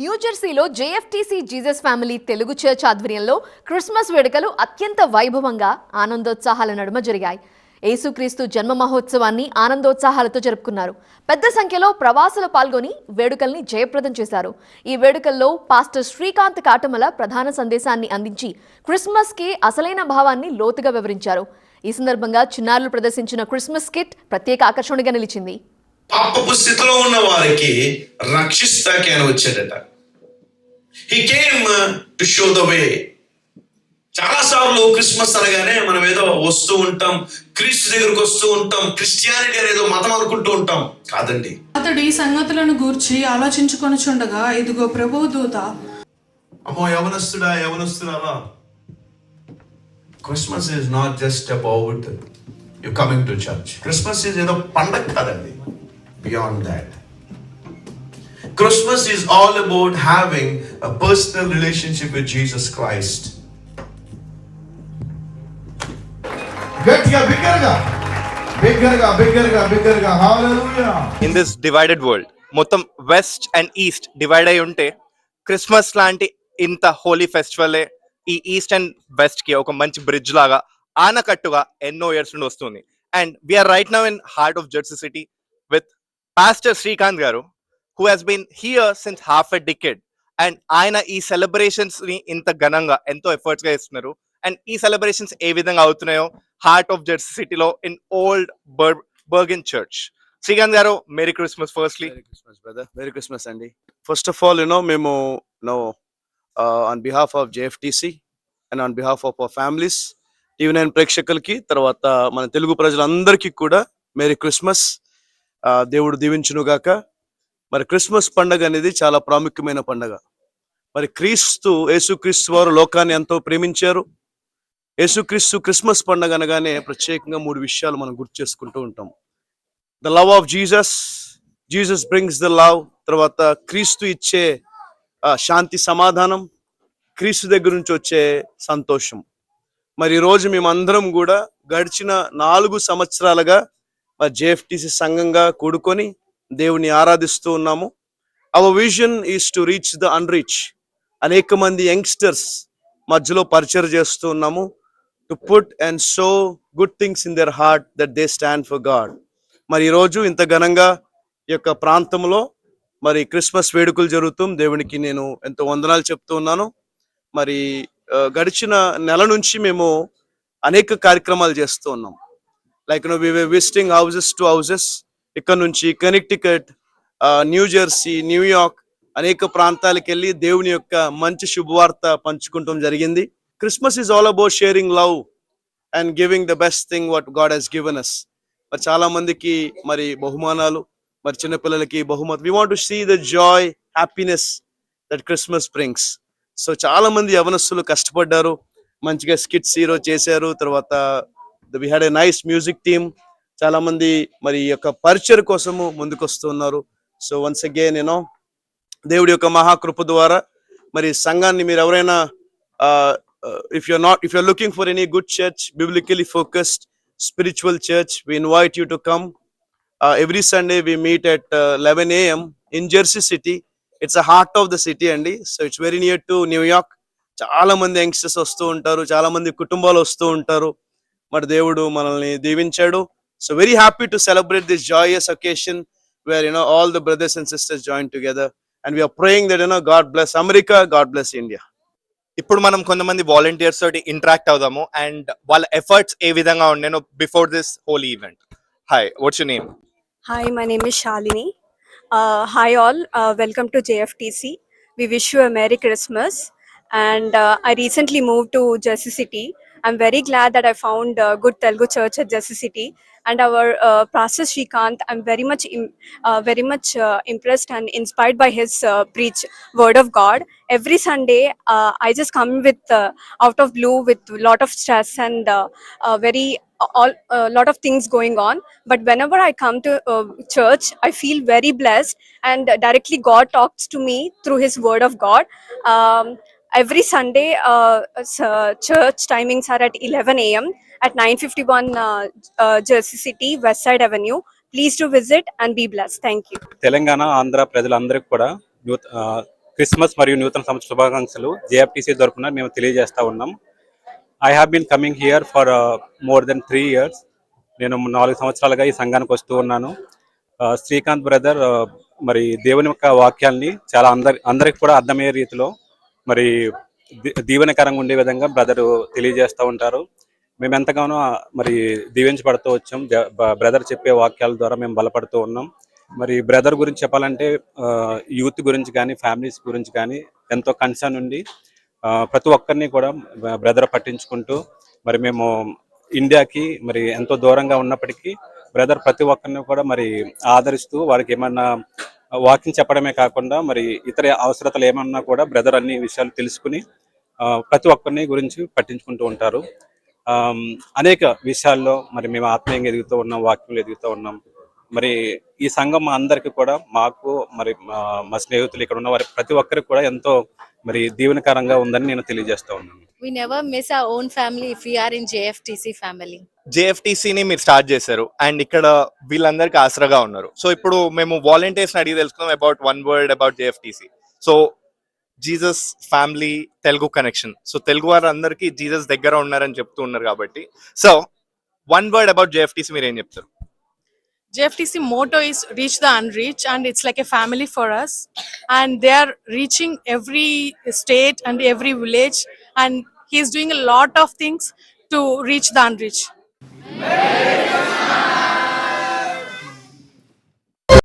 న్యూజెర్సీలో JFTC Jesus family Telugu church ఆధ్వర్యంలో Christmas వేడుకలు అత్యంత వైభవంగా ఆనందోత్సాహాల నడుమ జరిగాయి. యేసుక్రీస్తు జన్మ మహోత్సవాన్ని ఆనందోత్సాహాలతో జరుపుకున్నారు. పెద్ద సంఖ్యలో ప్రవాసులు పాల్గొని వేడుకల్ని జయప్రదం చేశారు. ఈ వేడుకల్లో పాస్టర్ శ్రీకాంత్ కాటమల ప్రధాన సందేశాన్ని అందించి క్రిస్మస్కి అసలైన భావాన్ని లోతుగా వివరించారు. ఈ సందర్భంగా చిన్నారులు ప్రదర్శించిన క్రిస్మస్ కిట్ ప్రత్యేక ఆకర్షణగా నిలిచింది. పాపపు స్థితిలో ఉన్న వారికి రక్షిస్తాకి ఆయన వచ్చాడట. He came to show the way చాలా సార్లు క్రిస్మస్ అనగానే మనం ఏదో వస్తూ ఉంటాం క్రీస్తు దగ్గరకు వస్తూ ఉంటాం క్రిస్టియానిటీ అనేదో మతం అనుకుంటూ ఉంటాం. కాదండి. అతడు ఈ సంగతులను గూర్చి ఆలోచించుకొనుచుండగా ఇదిగో ప్రభువు దూత. అమ్మో యవనస్తుడా యవనస్తురాలా. Christmas is not just about you coming to church Christmas is ఏదో పండగ కాదండి. Having a personal relationship with Jesus Christ గట్టిగా బిగ్గరగా. బిగ్గరగా బిగ్గరగా బిగ్గరగా. Hallelujah in this divided world మొత్తం వెస్ట్ అండ్ ఈస్ట్ డివైడ్ అయి ఉంటే క్రిస్మస్ లాంటి ఇంత హోలీ ఫెస్టివల్ ఈ ఈస్ట్ అండ్ వెస్ట్కి ఒక మంచి బ్రిడ్జ్ లాగా ఆనకట్టుగా ఎన్నో ఇయర్స్ నుండి వస్తుంది. And we are right now in heart of Jersey city with pastor Srikanth garu who has been here since half a decade and ఆయన ఈ సెలబ్రేషన్స్ని ఇంత ఘనంగా ఎంతో ఎఫర్ట్స్గా ఇస్తున్నారు అండ్ ఈ సెలబ్రేషన్స్ ఏ విధంగా అవుతున్నాయో హార్ట్ ఆఫ్ జెర్సీ సిటీలో in old Bergen church Srikanth గారు Merry Christmas firstly Merry Christmas అండి first of all you know మేము no on behalf of of and on behalf of our families TV nine ప్రేక్షకులకి తర్వాత మన తెలుగు ప్రజలందరికీ కూడా merry Christmas దేవుడు దీవించునుగాక. మరి క్రిస్మస్ పండగ అనేది చాలా ప్రాముఖ్యమైన పండగ. మరి క్రీస్తు యేసుక్రీస్తు వారు లోకాన్ని ఎంతో ప్రేమించారు. యేసుక్రీస్తు క్రిస్మస్ పండగ అనగానే ప్రత్యేకంగా మూడు విషయాలు మనం గుర్తు చేసుకుంటూ ఉంటాం. The love of Jesus Jesus brings the love తర్వాత క్రీస్తు ఇచ్చే శాంతి సమాధానం. క్రీస్తు దగ్గర నుంచి వచ్చే సంతోషం. మరి ఈ రోజు మేమందరం కూడా గడిచిన నాలుగు సంవత్సరాలుగా జేఎఫ్టిసి సంఘంగా కూడుకొని దేవుని ఆరాధిస్తూ ఉన్నాము. Our vision is to reach the unreach అనేక మంది యంగ్స్టర్స్ మధ్యలో పరిచయం చేస్తూ ఉన్నాము. To put and so good things in their heart that they stand for God మరి ఈరోజు ఇంత ఘనంగా ఈ యొక్క ప్రాంతంలో మరి క్రిస్మస్ వేడుకలు జరుగుతూ దేవునికి నేను ఎంతో వందనాలు చెప్తూ ఉన్నాను. మరి గడిచిన నెల నుంచి మేము అనేక కార్యక్రమాలు చేస్తూ ఉన్నాం. Like no we visiting houses to houses ఇక్కడ నుంచి కనెక్టికట్ న్యూ జెర్సీ న్యూయార్క్ అనేక ప్రాంతాలకు వెళ్ళి దేవుని యొక్క మంచి శుభవార్త పంచుకుంటాం జరిగింది. Christmas is all about sharing love and giving the best thing what God he's given us మరి చాలా మందికి మరి బహుమానాలు మరి చిన్నపిల్లలకి బహుమతి. We want to see the joy happiness that Christmas brings so చాలా మంది యవనస్తులు కష్టపడ్డారు మంచిగా స్కిట్స్ హీరో చేశారు తర్వాత we had a nice music team చాలా మంది మరి ఈ యొక్క పరిచయ కోసము ముందుకు వస్తున్నారు so once again you know యొక్క మహాకృప ద్వారా మరి సంఘాన్ని మీరు ఎవరైనా if you're not if you're looking for any good church biblically focused spiritual church we invite you to come every Sunday we meet at eleven AM in Jersey City it's a heart of the city అండి so it's very near to New York చాలా మంది youngsters వస్తూ ఉంటారు చాలా మంది కుటుంబాలు వస్తూ ఉంటారు. మరి దేవుడు మనల్ని దీవించాడు so very happy to celebrate this joyous occasion where you know all the brothers and sisters join together and we are praying that you know God bless America God bless India ఇప్పుడు మనం కొంతమంది volunteers తోటి interact అవుదాము and వాళ్ళ efforts ఏ విధంగా ఉండేనో before this holy event hi what's you name Hi, my name is Shalini. Uh, hi, all. Uh, welcome to JFTC. We wish you a Merry Christmas. And uh, I recently moved to Jersey City. I'm very glad that I found a good Telugu church at Jersey City. And our uh, Pastor Shrikant, I'm very much, uh, very much uh, impressed and inspired by his uh, preach word of God. Every Sunday, uh, I just come with uh, out of blue with a lot of stress and uh, uh, very all a lot of things going on but whenever i come to uh, church i feel very blessed and directly god talks to me through his word of god um, every sunday uh, timings uh, church timings are at 11 a.m at 951 uh, uh, jersey city west side avenue. Please do visit and be blessed. Thank you. Telangana Andhra ప్రజలందరికీ కూడా Christmas మరియు నూతన సంవత్సర శుభాకాంక్షలు జేఎఫ్టీసీ తరఫున మేము తెలియజేస్తా ఉన్నాం. I have been coming here for more than three years నేను నాలుగు సంవత్సరాలుగా ఈ సంఘానికి వస్తూ ఉన్నాను. శ్రీకాంత్ బ్రదర్ మరి దేవుని యొక్క వాక్యాల్ని చాలా అందరి అందరికి కూడా అర్థమయ్యే రీతిలో మరి దీవెనకరంగా ఉండే విధంగా బ్రదర్ తెలియజేస్తూ ఉంటారు. మేము ఎంతగానో మరి దీవించబడుతూ వచ్చాం. బ్రదర్ చెప్పే వాక్యాల ద్వారా మేము బలపడుతూ ఉన్నాం. మరి బ్రదర్ గురించి చెప్పాలంటే యూత్ గురించి కానీ ఫ్యామిలీస్ గురించి కానీ ఎంతో కన్సర్న్ ఉండి ప్రతి ఒక్కరిని కూడా బ్రదర్ పట్టించుకుంటూ మరి మేము ఇండియాకి మరి ఎంతో దూరంగా ఉన్నప్పటికీ బ్రదర్ ప్రతి ఒక్కరిని కూడా మరి ఆదరిస్తూ వారికి ఏమన్నా వాకింగ్ చెప్పడమే కాకుండా మరి ఇతర అవసరతలు ఏమన్నా కూడా బ్రదర్ అన్ని విషయాలు తెలుసుకుని ఆ, ప్రతి ఒక్కరిని గురించి పట్టించుకుంటూ ఉంటారు. అనేక విషయాల్లో మరి మేము ఆత్మీయంగా ఎదుగుతూ ఉన్నాం వాక్యంలో ఎదుగుతూ ఉన్నాం. మరి ఈ సంఘం మా అందరికి కూడా మాకు మరి మా- మా స్నేహితులు ఇక్కడ ఉన్న వారి ప్రతి ఒక్కరికి కూడా ఎంతో మరి దీవెనకరంగా ఉందని నేను తెలియజేస్తా ఉన్నాను. We never miss our own family if we are in JFTC family. జేఎఫ్టీసీని మీరు స్టార్ట్ చేశారు అండ్ ఇక్కడ వీళ్ళందరికీ ఆసరాగా ఉన్నారు. సో ఇప్పుడు మేము వాలంటీర్స్ అడిగి తెలుసుకుందాం about one word about JFTC so Jesus family Telugu connection so Telugu వారందరికీ జీసస్ దగ్గర ఉన్నారని చెప్తూ ఉన్నారు కాబట్టి. So one word about JFTC మీరు ఏం చెప్తారు? JFTC motto is reach the unreached, and it's like a family for us. And they are reaching every state and every village, and he's doing a lot of things to reach the unreached.